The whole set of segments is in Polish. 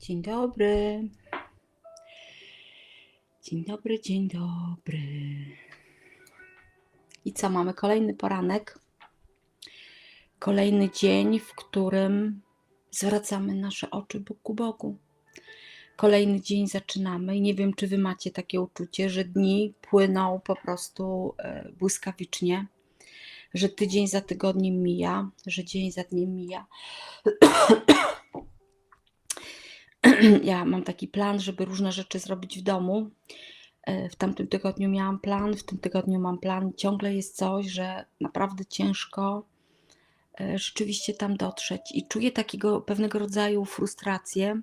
Dzień dobry. Dzień dobry, dzień dobry. I co, mamy kolejny poranek. Kolejny dzień, w którym zwracamy nasze oczy Bóg ku Bogu. Kolejny dzień zaczynamy i nie wiem, czy wy macie takie uczucie, że dni płyną po prostu e, błyskawicznie, że tydzień za tygodniem mija, że dzień za dniem mija. ja mam taki plan, żeby różne rzeczy zrobić w domu. E, W tamtym tygodniu miałam plan, w tym tygodniu mam plan. Ciągle jest coś, że naprawdę ciężko e, rzeczywiście tam dotrzeć i czuję takiego pewnego rodzaju frustrację,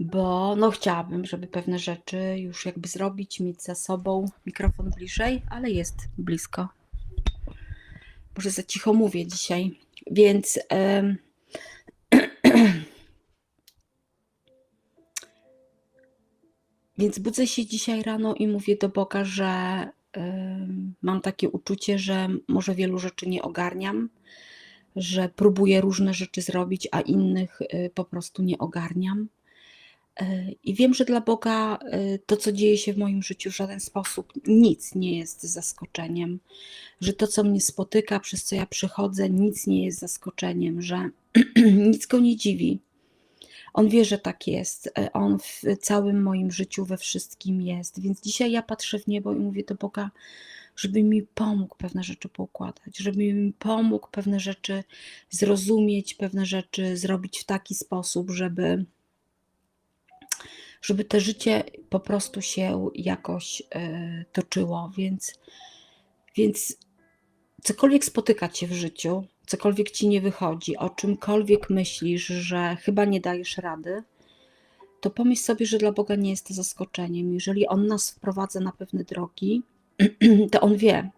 bo no chciałabym, żeby pewne rzeczy już jakby zrobić, mieć za sobą mikrofon bliżej, ale jest blisko. Może za cicho mówię dzisiaj, więc. em, Więc budzę się dzisiaj rano i mówię do Boga, że mam takie uczucie, że może wielu rzeczy nie ogarniam, że próbuję różne rzeczy zrobić, a innych y, po prostu nie ogarniam. Y, I wiem, że dla Boga y, to, co dzieje się w moim życiu, w żaden sposób nic nie jest zaskoczeniem, że to, co mnie spotyka, przez co ja przychodzę, nic nie jest zaskoczeniem, że nic go nie dziwi. On wie, że tak jest. E, On w całym moim życiu, we wszystkim jest. Więc dzisiaj ja patrzę w niebo i mówię do Boga, żeby mi pomógł pewne rzeczy poukładać, żeby mi pomógł pewne rzeczy zrozumieć, pewne rzeczy zrobić w taki sposób, żeby, żeby to życie po prostu się jakoś e, toczyło. Więc, więc cokolwiek spotyka cię w życiu, cokolwiek ci nie wychodzi, o czymkolwiek myślisz, że chyba nie dajesz rady, to pomyśl sobie, że dla Boga nie jest to zaskoczeniem. Jeżeli On nas wprowadza na pewne drogi, to On wie,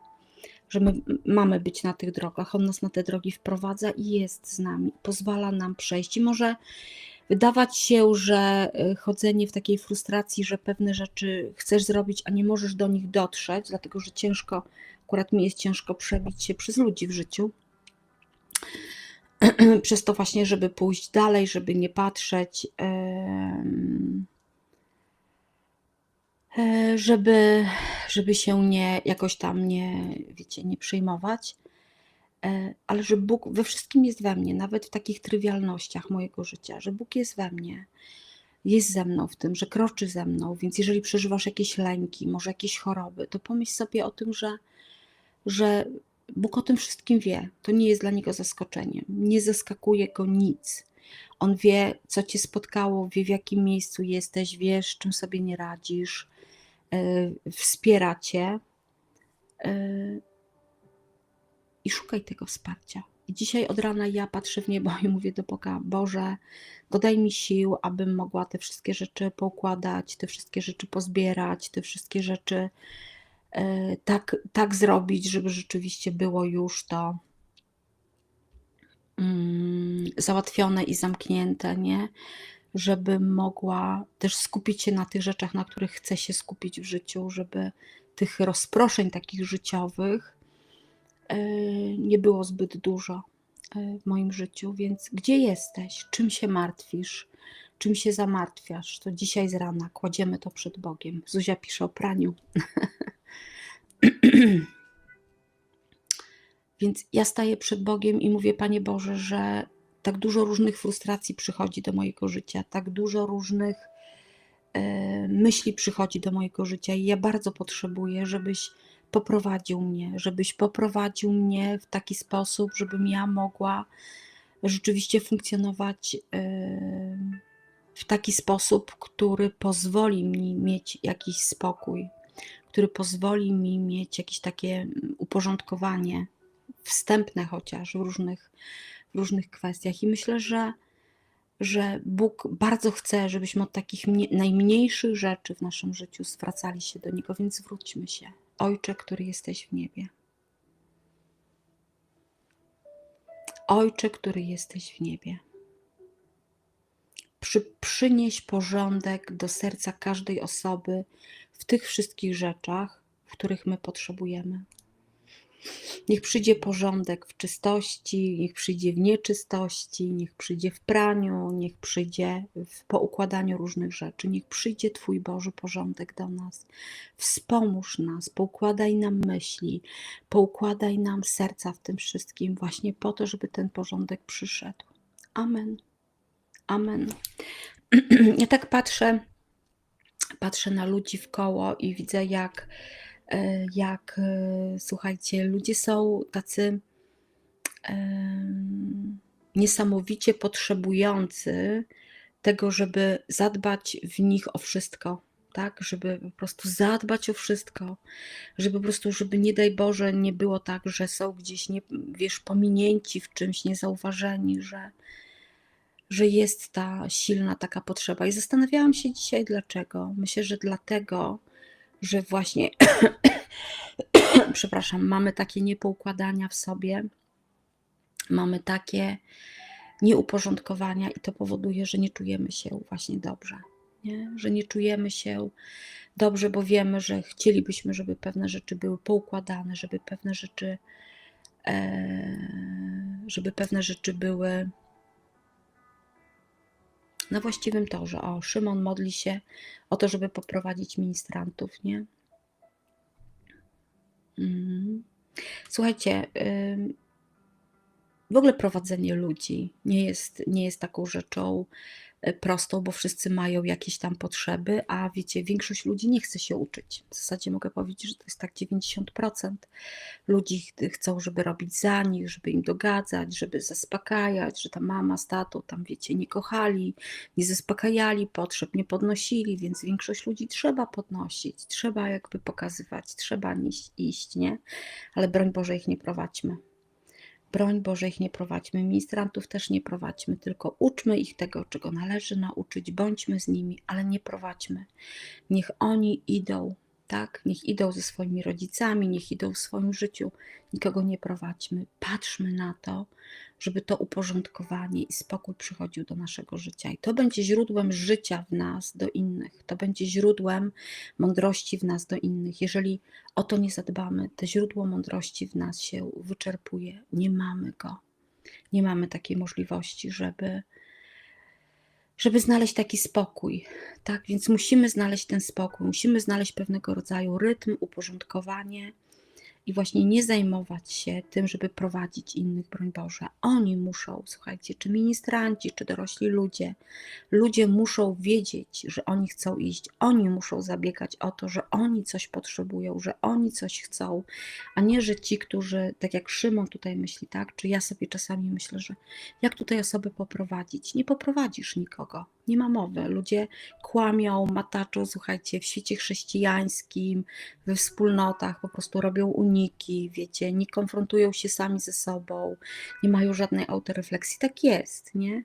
że my mamy być na tych drogach. On nas na te drogi wprowadza i jest z nami, pozwala nam przejść. I może wydawać się, że y, chodzenie w takiej frustracji, że pewne rzeczy chcesz zrobić, a nie możesz do nich dotrzeć, dlatego że ciężko, akurat mi jest ciężko przebić się przez ludzi w życiu przez to właśnie, żeby pójść dalej, żeby nie patrzeć, e, żeby, żeby się nie jakoś tam nie, wiecie, nie przejmować, e, ale że Bóg we wszystkim jest we mnie, nawet w takich trywialnościach mojego życia, że Bóg jest we mnie, jest ze mną w tym, że kroczy ze mną, więc jeżeli przeżywasz jakieś lęki, może jakieś choroby, to pomyśl sobie o tym, że, że Bóg o tym wszystkim wie. To nie jest dla niego zaskoczeniem. Nie zaskakuje go nic. On wie, co cię spotkało, wie, w jakim miejscu jesteś, wie, z czym sobie nie radzisz, yy, wspiera cię yy, i szukaj tego wsparcia. I dzisiaj od rana ja patrzę w niebo i mówię do Boga: Boże, dodaj mi sił, abym mogła te wszystkie rzeczy poukładać, te wszystkie rzeczy pozbierać, te wszystkie rzeczy e, tak, tak zrobić, żeby rzeczywiście było już to mm, załatwione i zamknięte, nie? Żebym mogła też skupić się na tych rzeczach, na których chcę się skupić w życiu, żeby tych rozproszeń takich życiowych e, nie było zbyt dużo e, w moim życiu. Więc gdzie jesteś? Czym się martwisz? Czym się zamartwiasz? To dzisiaj z rana kładziemy to przed Bogiem. Zuzia pisze o praniu. Więc ja staję przed Bogiem i mówię, Panie Boże, że tak dużo różnych frustracji przychodzi do mojego życia, tak dużo różnych e, myśli przychodzi do mojego życia i ja bardzo potrzebuję, żebyś poprowadził mnie, żebyś poprowadził mnie w taki sposób, żebym ja mogła rzeczywiście funkcjonować e, w taki sposób, który pozwoli mi mieć jakiś spokój, który pozwoli mi mieć jakieś takie mm, uporządkowanie, wstępne chociaż w różnych, w różnych kwestiach. I myślę, że, że Bóg bardzo chce, żebyśmy od takich mnie, najmniejszych rzeczy w naszym życiu zwracali się do Niego, więc zwróćmy się. Ojcze, który jesteś w niebie. Ojcze, który jesteś w niebie. Przy, przynieś porządek do serca każdej osoby w tych wszystkich rzeczach, w których my potrzebujemy. Niech przyjdzie porządek w czystości, niech przyjdzie w nieczystości, niech przyjdzie w praniu, niech przyjdzie w poukładaniu różnych rzeczy. Niech przyjdzie Twój Boży porządek do nas. Wspomóż nas, poukładaj nam myśli, poukładaj nam serca w tym wszystkim, właśnie po to, żeby ten porządek przyszedł. Amen. Amen. Ja tak patrzę, patrzę na ludzi w koło i widzę, jak, e, jak e, słuchajcie, ludzie są tacy niesamowicie potrzebujący tego, żeby zadbać w nich o wszystko, tak? Żeby po prostu zadbać o wszystko, żeby po prostu, żeby nie daj Boże, nie było tak, że są gdzieś, nie, wiesz, pominięci w czymś, niezauważeni, że, że jest ta silna taka potrzeba. I zastanawiałam się dzisiaj dlaczego. Myślę, że dlatego, że właśnie, przepraszam, mamy takie niepoukładania w sobie, mamy takie nieuporządkowania i to powoduje, że nie czujemy się właśnie dobrze. Nie? Że nie czujemy się dobrze, bo wiemy, że chcielibyśmy, żeby pewne rzeczy były poukładane, żeby pewne rzeczy, e, żeby pewne rzeczy były na właściwym torze. O, Szymon modli się o to, żeby poprowadzić ministrantów, nie? Mhm. Słuchajcie, w ogóle prowadzenie ludzi nie jest, nie jest taką rzeczą e, prostą, bo wszyscy mają jakieś tam potrzeby, a wiecie, większość ludzi nie chce się uczyć. W zasadzie mogę powiedzieć, że to jest tak 90%. Ludzi ch- chcą, żeby robić za nich, żeby im dogadzać, żeby zaspokajać, że ta mama z tatą tam, wiecie, nie kochali, nie zaspokajali potrzeb, nie podnosili, więc większość ludzi trzeba podnosić, trzeba jakby pokazywać, trzeba iść nie? Ale broń Boże ich nie prowadźmy. Broń Boże ich nie prowadźmy, ministrantów też nie prowadźmy, tylko uczmy ich tego, czego należy nauczyć, bądźmy z nimi, ale nie prowadźmy. Niech oni idą, tak? Niech idą ze swoimi rodzicami, niech idą w swoim życiu, nikogo nie prowadźmy. Patrzmy na to, żeby to uporządkowanie i spokój przychodził do naszego życia. I to będzie źródłem życia w nas do innych, to będzie źródłem mądrości w nas do innych. Jeżeli o to nie zadbamy, to źródło mądrości w nas się wyczerpuje. Nie mamy go. Nie mamy takiej możliwości, żeby, żeby znaleźć taki spokój. Tak, więc musimy znaleźć ten spokój, musimy znaleźć pewnego rodzaju rytm, uporządkowanie i właśnie nie zajmować się tym, żeby prowadzić innych, broń Boże. Oni muszą, słuchajcie, czy ministranci, czy dorośli ludzie, ludzie muszą wiedzieć, że oni chcą iść, oni muszą zabiegać o to, że oni coś potrzebują, że oni coś chcą, a nie, że ci, którzy, tak jak Szymon tutaj myśli, tak, czy ja sobie czasami myślę, że jak tutaj osobę poprowadzić? Nie poprowadzisz nikogo, nie ma mowy. Ludzie kłamią, mataczą, słuchajcie, w świecie chrześcijańskim, we wspólnotach po prostu robią uniki, wiecie, nie konfrontują się sami ze sobą, nie mają żadnej autorefleksji. Tak jest, nie?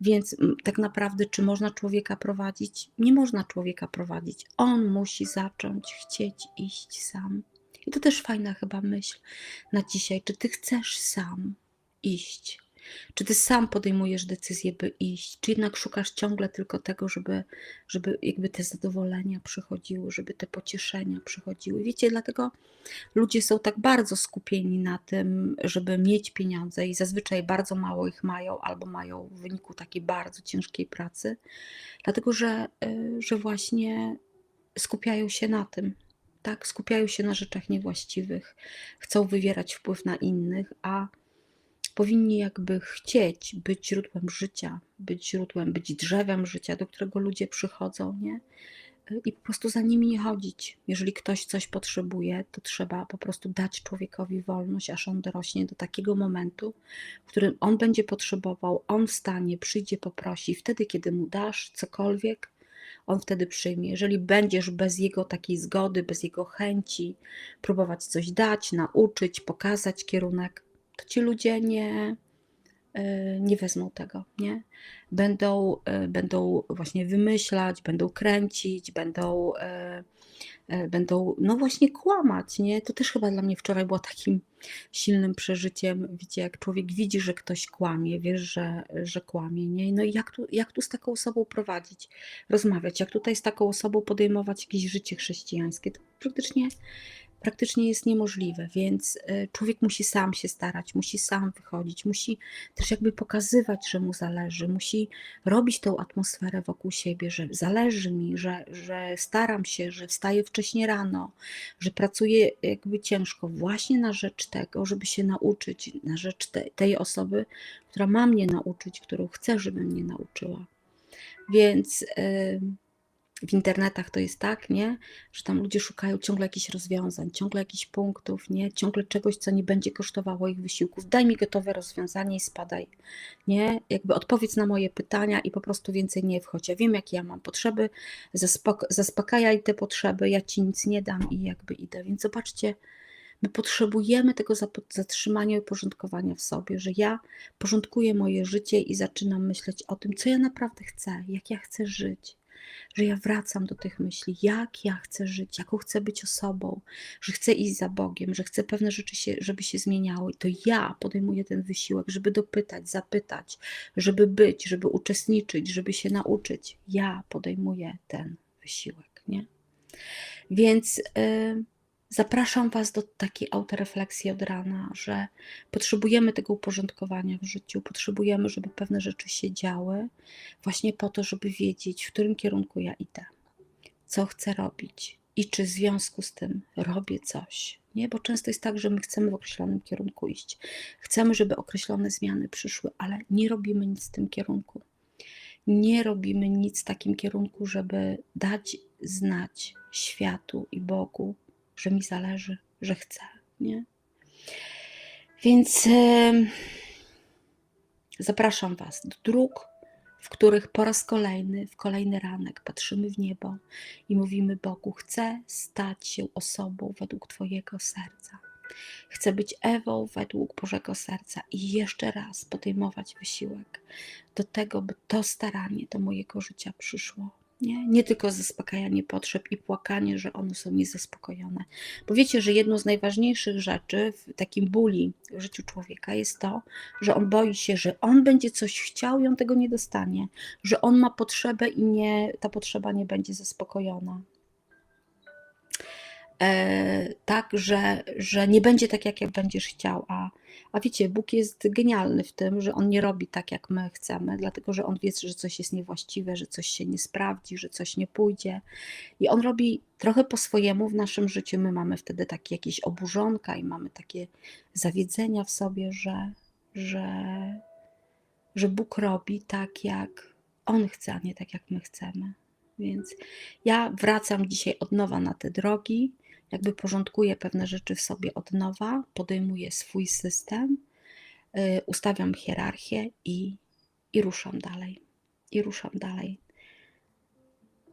Więc mm, tak naprawdę, czy można człowieka prowadzić? Nie można człowieka prowadzić. On musi zacząć chcieć iść sam. I to też fajna chyba myśl na dzisiaj. Czy ty chcesz sam iść? Czy ty sam podejmujesz decyzję, by iść? Czy jednak szukasz ciągle tylko tego, żeby, żeby jakby te zadowolenia przychodziły, żeby te pocieszenia przychodziły? Wiecie, dlatego ludzie są tak bardzo skupieni na tym, żeby mieć pieniądze i zazwyczaj bardzo mało ich mają, albo mają w wyniku takiej bardzo ciężkiej pracy, dlatego że, y, że właśnie skupiają się na tym. Tak, skupiają się na rzeczach niewłaściwych, chcą wywierać wpływ na innych, a powinni jakby chcieć być źródłem życia, być źródłem, być drzewem życia, do którego ludzie przychodzą, nie? I po prostu za nimi nie chodzić. Jeżeli ktoś coś potrzebuje, to trzeba po prostu dać człowiekowi wolność, aż on dorośnie do takiego momentu, w którym on będzie potrzebował, on wstanie, przyjdzie, poprosi. Wtedy, kiedy mu dasz cokolwiek, on wtedy przyjmie. Jeżeli będziesz bez jego takiej zgody, bez jego chęci próbować coś dać, nauczyć, pokazać kierunek, to ci ludzie nie, y, nie wezmą tego, nie? Będą, y, będą właśnie wymyślać, będą kręcić, będą, y, będą no właśnie kłamać, nie? To też chyba dla mnie wczoraj było takim silnym przeżyciem, wiecie, jak człowiek widzi, że ktoś kłamie, wiesz, że, że kłamie, nie? No i jak tu, jak tu z taką osobą prowadzić, rozmawiać, jak tutaj z taką osobą podejmować jakieś życie chrześcijańskie, to praktycznie praktycznie jest niemożliwe, więc y, człowiek musi sam się starać, musi sam wychodzić, musi też jakby pokazywać, że mu zależy, musi robić tą atmosferę wokół siebie, że zależy mi, że, że staram się, że wstaję wcześnie rano, że pracuję jakby ciężko właśnie na rzecz tego, żeby się nauczyć, na rzecz te, tej osoby, która ma mnie nauczyć, którą chcę, żeby mnie nauczyła. Więc. Yy, w internetach to jest tak, nie? Że tam ludzie szukają ciągle jakichś rozwiązań, ciągle jakichś punktów, nie? Ciągle czegoś, co nie będzie kosztowało ich wysiłków. Daj mi gotowe rozwiązanie i spadaj, nie? Jakby odpowiedz na moje pytania i po prostu więcej nie wchodź. Ja wiem, jakie ja mam potrzeby, zaspok- zaspokajaj te potrzeby, ja ci nic nie dam i jakby idę. Więc zobaczcie, My potrzebujemy tego zatrzymania i uporządkowania w sobie, że ja porządkuję moje życie i zaczynam myśleć o tym, co ja naprawdę chcę, jak ja chcę żyć że ja wracam do tych myśli, jak ja chcę żyć, jaką chcę być osobą, że chcę iść za Bogiem, że chcę pewne rzeczy, się, żeby się zmieniały. To ja podejmuję ten wysiłek, żeby dopytać, zapytać, żeby być, żeby uczestniczyć, żeby się nauczyć. Ja podejmuję ten wysiłek, nie? Więc. Yy, Zapraszam Was do takiej autorefleksji od rana, że potrzebujemy tego uporządkowania w życiu, potrzebujemy, żeby pewne rzeczy się działy, właśnie po to, żeby wiedzieć, w którym kierunku ja idę, co chcę robić i czy w związku z tym robię coś. Nie, bo często jest tak, że my chcemy w określonym kierunku iść. Chcemy, żeby określone zmiany przyszły, ale nie robimy nic w tym kierunku. Nie robimy nic w takim kierunku, żeby dać znać światu i Bogu, że mi zależy, że chcę, nie? Więc yy, zapraszam Was do dróg, w których po raz kolejny, w kolejny ranek patrzymy w niebo i mówimy Bogu: Chcę stać się osobą według Twojego serca. Chcę być Ewą według Bożego serca i jeszcze raz podejmować wysiłek do tego, by to staranie do mojego życia przyszło. Nie? nie tylko zaspokajanie potrzeb i płakanie, że one są niezaspokojone. Bo wiecie, że jedną z najważniejszych rzeczy w takim bóli w życiu człowieka jest to, że on boi się, że on będzie coś chciał i on tego nie dostanie, że on ma potrzebę i nie, ta potrzeba nie będzie zaspokojona. E, tak, że, że nie będzie tak, jak będziesz chciał. A, a wiecie, Bóg jest genialny w tym, że On nie robi tak, jak my chcemy, dlatego że On wie, że coś jest niewłaściwe, że coś się nie sprawdzi, że coś nie pójdzie. I On robi trochę po swojemu w naszym życiu. My mamy wtedy takie jakieś oburzonka i mamy takie zawiedzenia w sobie, że, że, że Bóg robi tak, jak On chce, a nie tak, jak my chcemy. Więc ja wracam dzisiaj od nowa na te drogi jakby porządkuję pewne rzeczy w sobie od nowa, podejmuję swój system, y, ustawiam hierarchię i, i ruszam dalej. I ruszam dalej.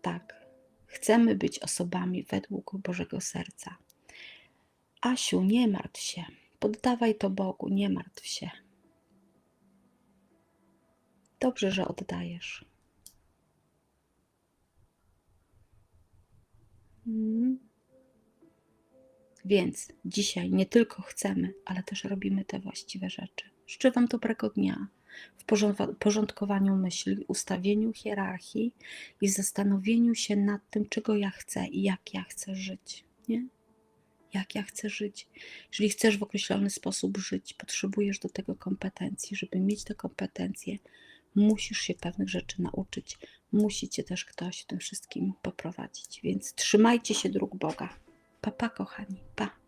Tak, chcemy być osobami według Bożego Serca. Asiu, nie martw się. Poddawaj to Bogu, nie martw się. Dobrze, że oddajesz. Hmm. Więc dzisiaj nie tylko chcemy, ale też robimy te właściwe rzeczy. Życzę Wam dobrego dnia w porządkowaniu myśli, ustawieniu hierarchii i zastanowieniu się nad tym, czego ja chcę i jak ja chcę żyć. Nie? Jak ja chcę żyć. Jeżeli chcesz w określony sposób żyć, potrzebujesz do tego kompetencji. Żeby mieć te kompetencje, musisz się pewnych rzeczy nauczyć. Musi cię też ktoś w tym wszystkim poprowadzić. Więc trzymajcie się dróg Boga. Pa, pa, kochani, pa.